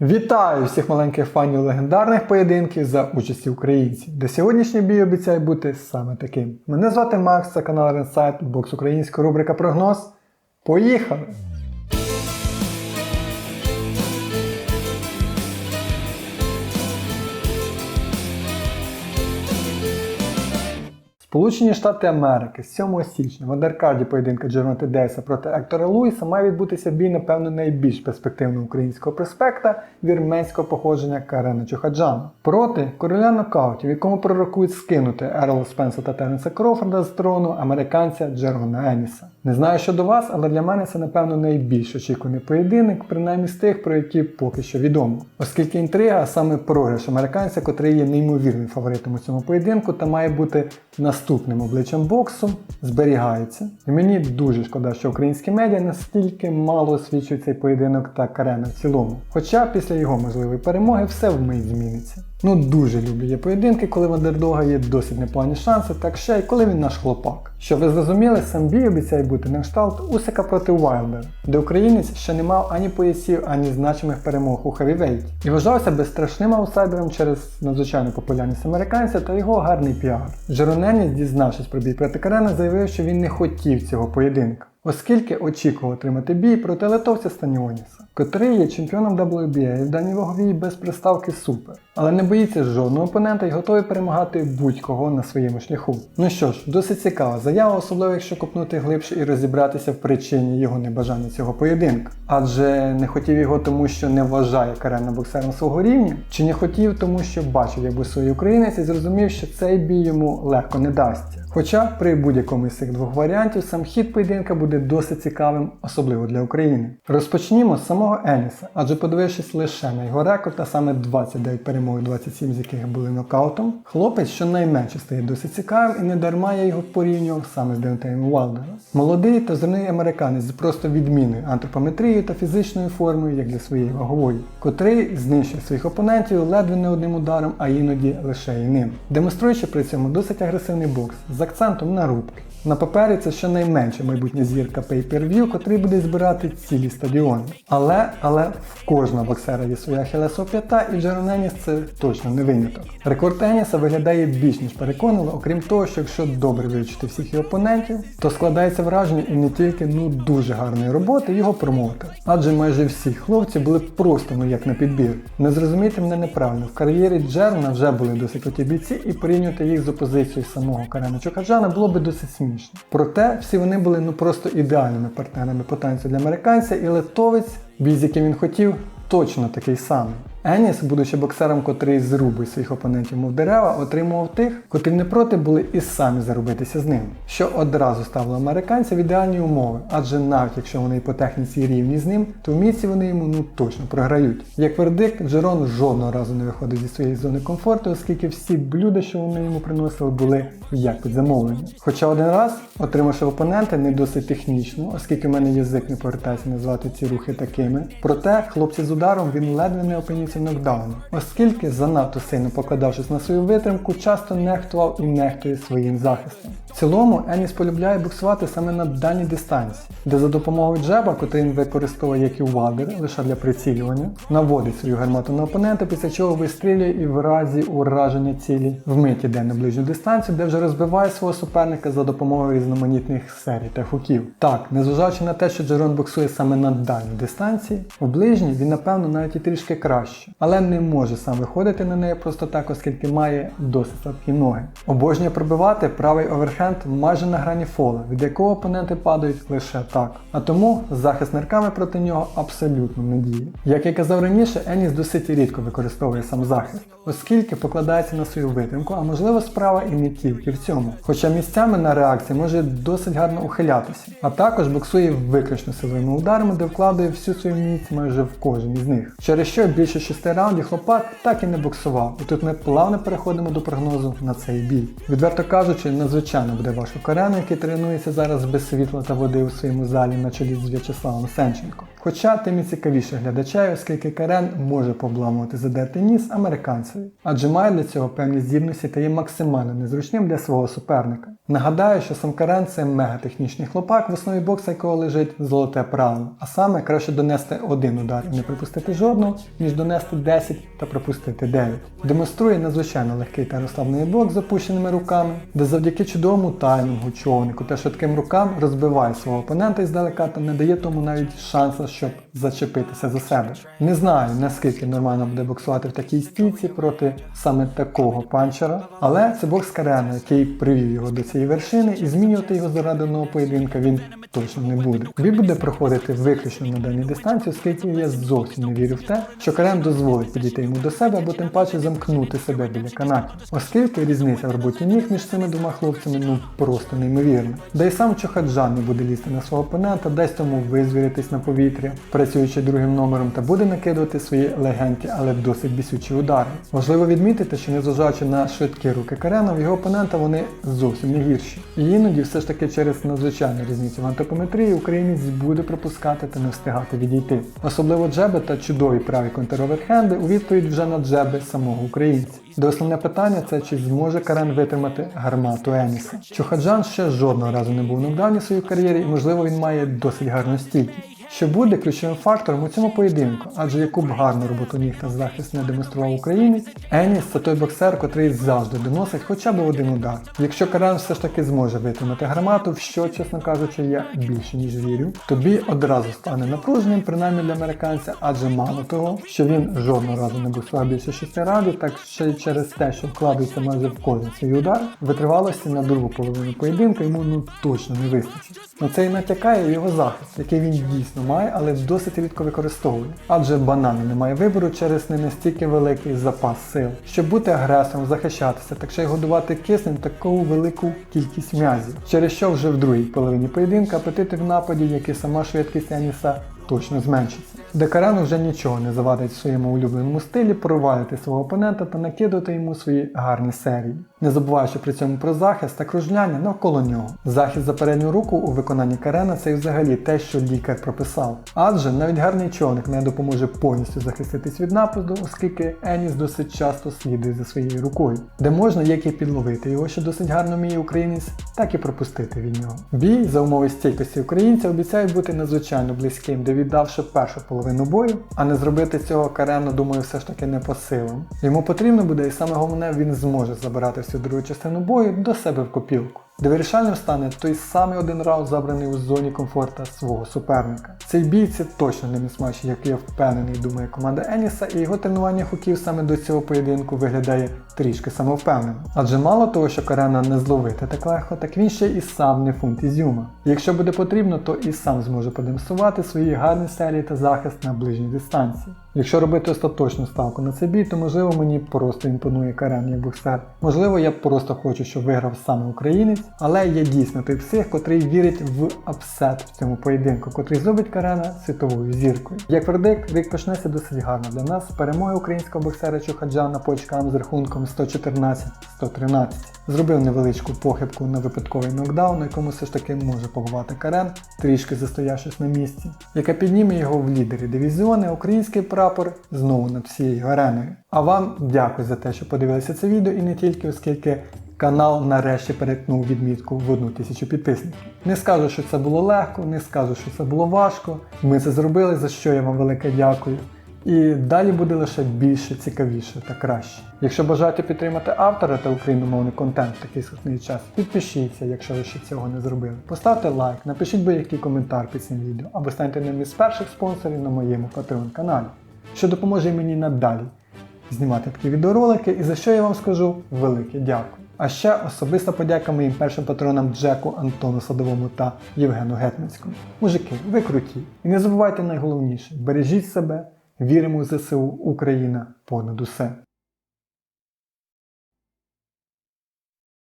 Вітаю всіх маленьких фанів легендарних поєдинків за участі українців, де сьогоднішній бій обіцяє бути саме таким. Мене звати Макс, це канал Ренсайт, бокс українська рубрика Прогноз. Поїхали! Сполучені Штати Америки 7 січня в Андеркарді поєдинка Джермонти Дейса проти Ектора Луїса має відбутися бій, напевно, найбільш перспективного українського проспекта вірменського походження Карена Чухаджана проти короля нокаутів, якому пророкують скинути Ерла Спенса та Теренса Крофорда з трону американця Джерона Еніса. Не знаю що до вас, але для мене це напевно найбільш очікуваний поєдинок, принаймні з тих, про які поки що відомо. Оскільки інтрига, а саме програш американця, котрий є неймовірним фаворитом у цьому поєдинку та має бути наступним обличчям боксу, зберігається. І мені дуже шкода, що українські медіа настільки мало освічують цей поєдинок та карена в цілому. Хоча після його можливої перемоги все вмить зміниться. Ну дуже люблю є поєдинки, коли в андердога є досить непогані шанси, так ще й коли він наш хлопак. Щоб ви зрозуміли, сам бій обіцяє бути на кшталт Усика проти Уайлдера, де українець ще не мав ані поясів, ані значимих перемог у хевівейті. І вважався безстрашним аутсайдером через надзвичайну популярність американця та його гарний піар. Жероненіс, дізнавшись про бій проти Карена, заявив, що він не хотів цього поєдинка. Оскільки очікував отримати бій проти литовця Станіоніса, котрий є чемпіоном WBA в даній ваговій без приставки Супер, але не боїться жодного опонента і готовий перемагати будь-кого на своєму шляху. Ну що ж, досить цікава заява, особливо якщо копнути глибше і розібратися в причині його небажання цього поєдинка. Адже не хотів його тому, що не вважає Карена боксером свого рівня, чи не хотів тому, що бачив, як босує українець і зрозумів, що цей бій йому легко не дасться. Хоча при будь-якому із цих двох варіантів сам хід поєдинка буде досить цікавим, особливо для України. Розпочнімо з самого Еніса, адже подивившись лише на його рекорд, а саме 29 перемог, 27 з яких були нокаутом, хлопець щонайменше стає досить цікавим і не дарма я його порівнював саме з Деонтеєм Уалдером. Молодий та зорний американець з просто відмінною антропометрією та фізичною формою, як для своєї вагової, котрий знищує своїх опонентів ледве не одним ударом, а іноді лише і ним, демонструючи при цьому досить агресивний бокс з акцентом на рубки. На папері це щонайменше майбутня зірка Pay-Per-View, котрий буде збирати цілі стадіони. Але, але в кожного боксера є своя хелесова п'ята, і Джерон Еніс це точно не виняток. Рекорд Еніса виглядає більш ніж переконливо, окрім того, що якщо добре вивчити всіх його опонентів, то складається враження і не тільки ну дуже гарної роботи його промоутер. Адже майже всі хлопці були просто ну як на підбір. Не зрозумійте мене неправильно, в кар'єрі Джерна вже були досить круті бійці, і порівнювати їх з опозицією самого Карена Чукаджана було би досить смішно. Проте всі вони були ну просто ідеальними партнерами по танцю для американця, і литовець, бій з яким він хотів, точно такий самий. Еніс, будучи боксером, котрий зрубує своїх опонентів, мов дерева, отримував тих, котрі не проти були і самі зарубитися з ним, що одразу ставило американця в ідеальні умови, адже навіть якщо вони по техніці рівні з ним, то в міці вони йому ну точно програють. Як вердикт, Джерон жодного разу не виходив зі своєї зони комфорту, оскільки всі блюда, що вони йому приносили, були як під замовлення. Хоча один раз, отримавши опонента не досить технічно, оскільки в мене язик не повертається назвати ці рухи такими. Проте хлопці з ударом він ледве не опинився в нокдауні, оскільки занадто сильно покладавшись на свою витримку, часто нехтував і нехтує своїм захистом. В цілому Еніс полюбляє буксувати саме на дальній дистанції, де за допомогою джеба, котрий він використовує як і у Валдер, лише для прицілювання, наводить свою гармату на опонента, після чого вистрілює і в разі ураження цілі вмить іде на ближню дистанцію, де вже розбиває свого суперника за допомогою різноманітних серій та хуків. Так, незважаючи на те, що Джерон боксує саме на дальній дистанції, у ближній він, напевно, навіть і трішки краще, але не може сам виходити на неї просто так, оскільки має досить слабкі ноги. Обожнює пробивати правий оверхенд майже на грані фола, від якого опоненти падають лише так. А тому захист нирками проти нього абсолютно не діє. Як я казав раніше, Еніс досить рідко використовує сам захист, оскільки покладається на свою витримку, а можливо справа і не тільки в цьому. Хоча місцями на реакції може досить гарно ухилятися, а також боксує виключно силовими ударами, де вкладає всю свою міць майже в кожен із них. Через що більше шести раундів хлопак так і не боксував. І тут ми плавно переходимо до прогнозу на цей бій. Відверто кажучи, надзвичайно буде важко Коряна, який тренується зараз без світла та води у своєму залі на чолі з В'ячеславом Сенченко. Хоча тим і цікавіше глядачеві, оскільки Карен може побламувати задертий ніс американцеві, адже має для цього певні здібності та є максимально незручним для свого суперника. Нагадаю, що сам Карен це мегатехнічний хлопак, в основі бокса якого лежить золоте правило, а саме краще донести один удар і не пропустити жодного, ніж донести 10 та пропустити 9. Демонструє надзвичайно легкий та розслаблений бок з опущеними руками, де завдяки чудовому таймінгу, човнику та швидким рукам розбиває свого опонента іздалека та не дає тому навіть шансу, щоб зачепитися за себе. Не знаю наскільки нормально буде боксувати в такій стійці проти саме такого панчера, але це бокс Карена, який привів його до цієї вершини, і змінювати його заради одного поєдинка він точно не буде. Бій буде проходити виключно на даній дистанції, оскільки я зовсім не вірю в те, що Карен дозволить підійти йому до себе або тим паче замкнути себе біля канатів, оскільки різниця в роботі ніг між цими двома хлопцями ну просто неймовірна. Да й сам Чохаджан не буде лізти на свого опонента, дасть тому визвіритись на повітря, працюючи другим номером, та буде накидувати свої легенькі, але досить бісючі удари. Важливо відмітити, що незважаючи на швидкі руки Карена, в його опонента вони зовсім не гірші. І іноді все ж таки через надзвичайну різницю в антропометрії українець буде пропускати та не встигати відійти. Особливо джеби та чудові праві контроверхенди у відповідь вже на джеби самого українця. Де основне питання це чи зможе Карен витримати гармату Еніса. Чухаджан ще жодного разу не був нокдауні в своїй кар'єрі і можливо він має досить гарну стійкість. Що буде ключовим фактором у цьому поєдинку, адже яку б гарну роботу ніг та захист не демонстрував українець, Еніс це той боксер, котрий завжди доносить хоча б один удар. Якщо Карен все ж таки зможе витримати гармату, в що, чесно кажучи, я більше ніж вірю, тобі одразу стане напруженим, принаймні для американця, адже мало того, що він жодного разу не боксував більше 6 раундів, так ще й через те, що вкладається майже в кожен свій удар, витривалості на другу половину поєдинку йому ну точно не вистачить. На це і натякає його захист, який він дійсно має, але досить рідко використовує. Адже банально немає вибору через не настільки великий запас сил. Щоб бути агресором, захищатися, так ще й годувати киснем таку велику кількість м'язів, через що вже в другій половині поєдинка апетити в нападі, як і сама швидкість Еніса, точно зменшиться. Декарану вже нічого не завадить в своєму улюбленому стилі провалити свого опонента та накидати йому свої гарні серії, не забуваючи при цьому про захист та кружляння навколо нього. Захист за передню руку у виконанні Карена це і взагалі те, що лікар прописав. Адже навіть гарний човник не допоможе повністю захиститись від нападу, оскільки Еніс досить часто слідує за своєю рукою, де можна як і підловити його, що досить гарно вміє українець, так і пропустити від нього. Бій за умови стійкості українця обіцяє бути надзвичайно близьким, де віддавши першу половину бою, а не зробити цього Карену, думаю, все ж таки не по силам. Йому потрібно буде, і саме головне, він зможе забирати всю другу частину бою до себе в копілку. Де вирішальним стане той самий один раунд, забраний у зоні комфорта свого суперника. Цей бій це точно не місмач, як я впевнений, думає команда Еніса, і його тренування хуків саме до цього поєдинку виглядає трішки самовпевнено. Адже мало того, що Карена не зловити так легко, так він ще і сам не фунт ізюма. Якщо буде потрібно, то і сам зможе продемонструвати свої гарні серії та захист на ближній дистанції. Якщо робити остаточну ставку на цей бій, то можливо мені просто імпонує Карен як боксер. Можливо, я просто хочу, щоб виграв саме українець, але я дійсно той псих, котрий вірить в апсет в цьому поєдинку, котрий зробить Карена світовою зіркою. Як вердикт, рік почнеться досить гарно для нас. Перемоги українського боксера Чухаджана по очкам з рахунком 114-113. Зробив невеличку похибку на випадковий нокдаун, на якому все ж таки може побувати Карен, трішки застоявшись на місці, яка підніме його в лідері дивізіони, український прапор знову над всією ареною. А вам дякую за те, що подивилися це відео і не тільки, оскільки канал нарешті перетнув відмітку в одну тисячу підписників. Не скажу, що це було легко, не скажу, що це було важко. Ми це зробили, за що я вам велике дякую. І далі буде лише більше, цікавіше та краще. Якщо бажаєте підтримати автора та україномовний контент в такий складний час, підпишіться, якщо ви ще цього не зробили. Поставте лайк, напишіть будь-який коментар під цим відео або станьте одним із перших спонсорів на моєму Patreon каналі, що допоможе мені надалі знімати такі відеоролики, і за що я вам скажу велике дякую. А ще особиста подяка моїм першим патронам Джеку, Антону Садовому та Євгену Гетманському. Мужики, ви круті. І не забувайте найголовніше: бережіть себе, віримо в ЗСУ, Україна понад усе.